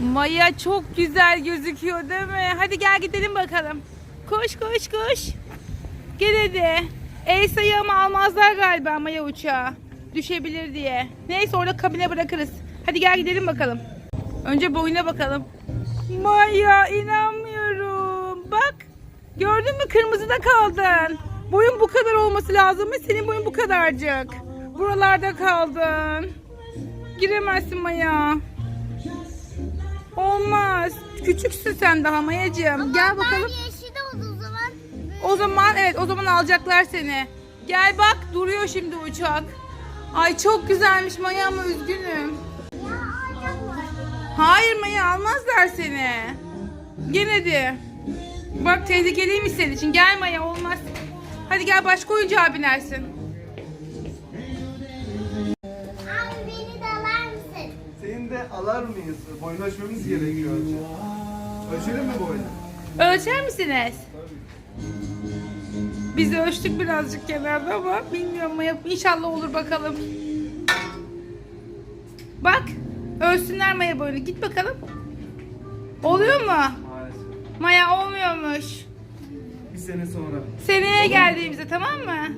Maya çok güzel gözüküyor değil mi? Hadi gel gidelim bakalım. Koş koş koş. Gel hadi. Elsa'yı ama almazlar galiba Maya uçağa. Düşebilir diye. Neyse orada kabine bırakırız. Hadi gel gidelim bakalım. Önce boyuna bakalım. Maya inanmıyorum. Bak. Gördün mü kırmızıda kaldın. Boyun bu kadar olması lazım ve senin boyun bu kadarcık. Buralarda kaldın. Giremezsin Maya. Olmaz. Küçüksün sen daha Mayacığım. Gel bakalım. Ben yeşil oldu o zaman. O zaman evet o zaman alacaklar seni. Gel bak duruyor şimdi uçak. Ay çok güzelmiş Maya ama üzgünüm. Ya alacaklar. Hayır Maya almazlar seni. Gene de. Bak tehlikeliymiş senin için. Gel Maya olmaz. Hadi gel başka oyuncağa binersin. Alar mıyız? Boyunu ölçmemiz gerekiyor önce. Ölçelim mi boyunu? Ölçer misiniz? Biz ölçtük birazcık kenarda ama bilmiyorum Maya. İnşallah olur bakalım. Bak. Ölsünler Maya boyunu. Git bakalım. Oluyor mu? Maalesef. Maya olmuyormuş. Bir sene sonra. Seneye geldiğimizde tamam mı?